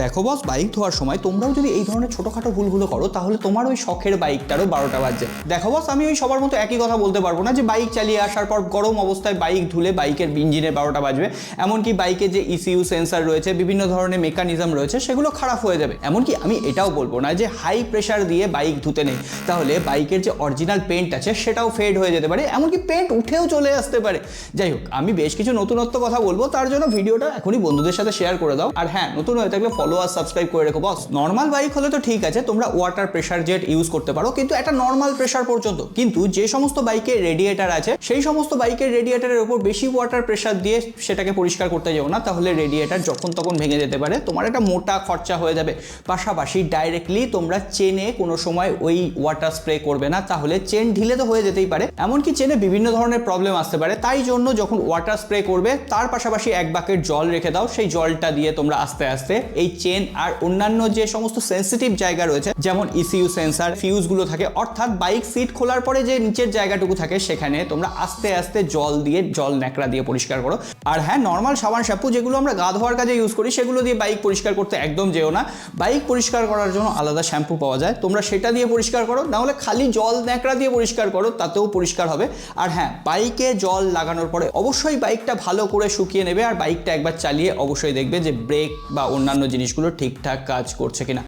দেখো বস বাইক ধোয়ার সময় তোমরাও যদি এই ধরনের ছোটোখাটো ভুলগুলো করো, তাহলে তোমার ওই শখের বাইকটারও বারোটা বাজছে। দেখো বস আমি ওই সবার মতো একই কথা বলতে পারব না যে বাইক চালিয়ে আসার পর গরম অবস্থায় বাইক ধুলে বাইকের ইঞ্জিনে বারোটা বাজবে। এমনকি বাইকে যে E ইসিইউ সেন্সার রয়েছে, বিভিন্ন ধরনের মেকানিজম রয়েছে, সেগুলো খারাপ হয়ে যাবে। এমনকি আমি এটাও বলব না যে হাই প্রেশার দিয়ে বাইক ধুতে নেই। তাহলে বাইকের যে অরিজিনাল পেন্ট আছে, সেটাও ফেড হয়ে যেতে পারে। এমনকি পেন্ট উঠেও চলে আসতে পারে। যাই হোক, আমি বেশ কিছু নতুনত্ব কথা বলব, তার জন্য ভিডিওটা এখনই বন্ধুদের সাথে শেয়ার করে দাও। আর হ্যাঁ নতুন হয়ে থাকলে ফলো আর সাবস্ক্রাইব করে রেখো বস নর্মাল বাইক হলে তো ঠিক আছে, তোমরা ওয়াটার প্রেশার জেট ইউজ করতে পারো, কিন্তু একটা নর্মাল প্রেশার পর্যন্ত। কিন্তু যে সমস্ত বাইকের রেডিয়েটার আছে, সেই সমস্ত বাইকের রেডিয়েটারের উপর বেশি ওয়াটার প্রেশার দিয়ে সেটাকে পরিষ্কার করতে যাও না, তাহলে রেডিয়েটার যখন তখন ভেঙে যেতে পারে। তোমার একটা মোটা খরচা হয়ে যাবে। পাশাপাশি ডাইরেক্টলি তোমরা চেনে কোনো সময় ওই ওয়াটার স্প্রে করবে না, তাহলে চেন ঢিলে তো হয়ে যেতেই পারে। এমনকি চেনে বিভিন্ন ধরনের প্রবলেম আসতে পারে। তাই জন্য যখন ওয়াটার স্প্রে করবে, তার পাশাপাশি এক বাকেট জল রেখে দাও, সেই জলটা দিয়ে তোমরা আস্তে আস্তে এই চেন আর অন্যান্য যে সমস্ত সেন্সিটিভ জায়গা রয়েছে, যেমন ইসিউ সেন্সার ফিউজগুলো থাকে, অর্থাৎ বাইক সিট খোলার পরে যে নিচের জায়গাটুকু থাকে, সেখানে তোমরা আস্তে আস্তে জল দিয়ে, জল ন্যাকড়া দিয়ে পরিষ্কার করো। আর হ্যাঁ নর্মাল সাবান শ্যাম্পু যেগুলো আমরা গা ধোয়ার কাজে ইউজ করি, সেগুলো দিয়ে বাইক পরিষ্কার করতে একদম যেও না। বাইক পরিষ্কার করার জন্য আলাদা শ্যাম্পু পাওয়া যায়। তোমরা সেটা দিয়ে পরিষ্কার করো, না হলে খালি জল ন্যাকড়া দিয়ে পরিষ্কার করো, তাতেও পরিষ্কার হবে। আর হ্যাঁ বাইকে জল লাগানোর পরে অবশ্যই বাইকটা ভালো করে শুকিয়ে নেবে, আর বাইকটা একবার চালিয়ে অবশ্যই দেখবে যে ব্রেক বা অন্যান্য জিনিসগুলো ঠিকঠাক কাজ করছে কিনা।